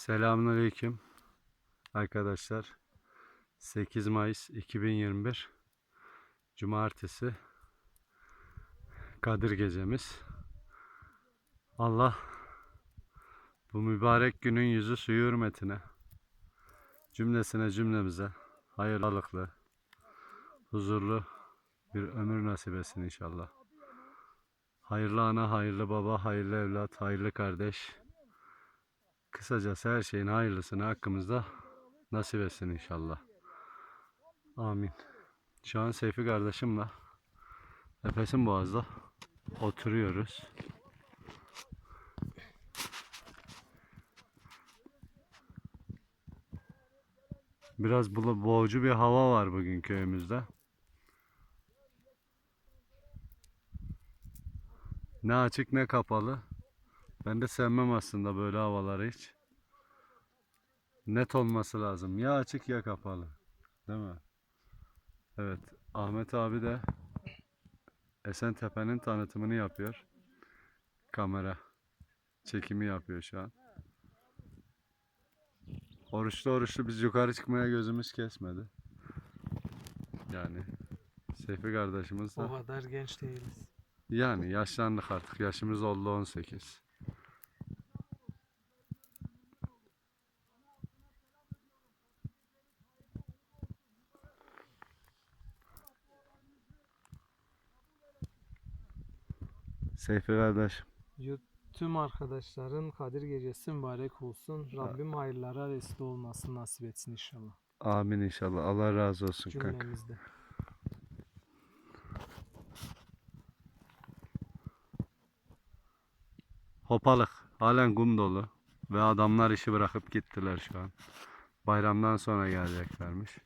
Selamünaleyküm arkadaşlar. 8 Mayıs 2021 Cumartesi Kadir gecemiz. Allah bu mübarek günün yüzü suyu hürmetine cümlesine cümlemize hayırlılıklı, huzurlu bir ömür nasip etsin inşallah. Hayırlı ana, hayırlı baba, hayırlı evlat, hayırlı kardeş, Kısacası her şeyin hayırlısını hakkımızda nasip etsin inşallah. Amin. Şu an Seyfi kardeşimle Efes'in Boğaz'da oturuyoruz. Biraz boğucu bir hava var bugün köyümüzde. Ne açık ne kapalı. Ben de sevmem aslında böyle havaları hiç. Net olması lazım. Ya açık ya kapalı. Değil mi? Evet. Ahmet abi de Esentepe'nin tanıtımını yapıyor. Kamera çekimi yapıyor şu an. Oruçlu oruçlu biz yukarı çıkmaya gözümüz kesmedi. Yani Seyfi kardeşimiz de O kadar genç değiliz. yani yaşlandık artık. Yaşımız oldu 18. Seyfi kardeş. Tüm arkadaşların Kadir Gecesi mübarek olsun. Rabbim hayırlara vesile olmasını nasip etsin inşallah. Amin inşallah. Allah razı olsun kanka. Cümlemizde. Hopalık. Halen kum dolu. Ve adamlar işi bırakıp gittiler şu an. Bayramdan sonra geleceklermiş.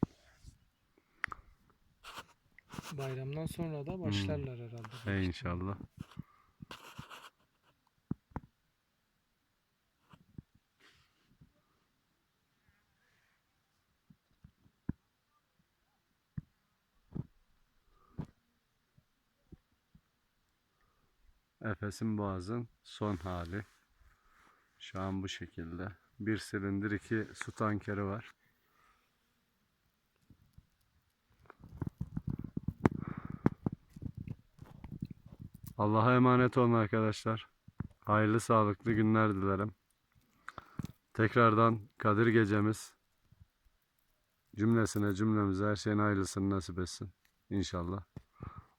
Bayramdan sonra da başlarlar herhalde. He inşallah. Efes'in boğazın son hali. Şu an bu şekilde. Bir silindir iki su tankeri var. Allah'a emanet olun arkadaşlar. Hayırlı sağlıklı günler dilerim. Tekrardan Kadir gecemiz cümlesine cümlemize her şeyin hayırlısını nasip etsin. İnşallah.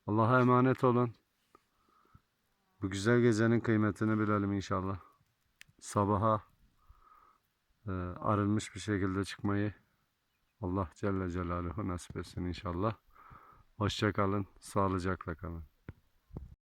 Allah'a emanet olun. Bu güzel gecenin kıymetini bilelim inşallah. Sabaha e, arınmış bir şekilde çıkmayı Allah Celle Celaluhu nasip etsin inşallah. Hoşça kalın, sağlıcakla kalın.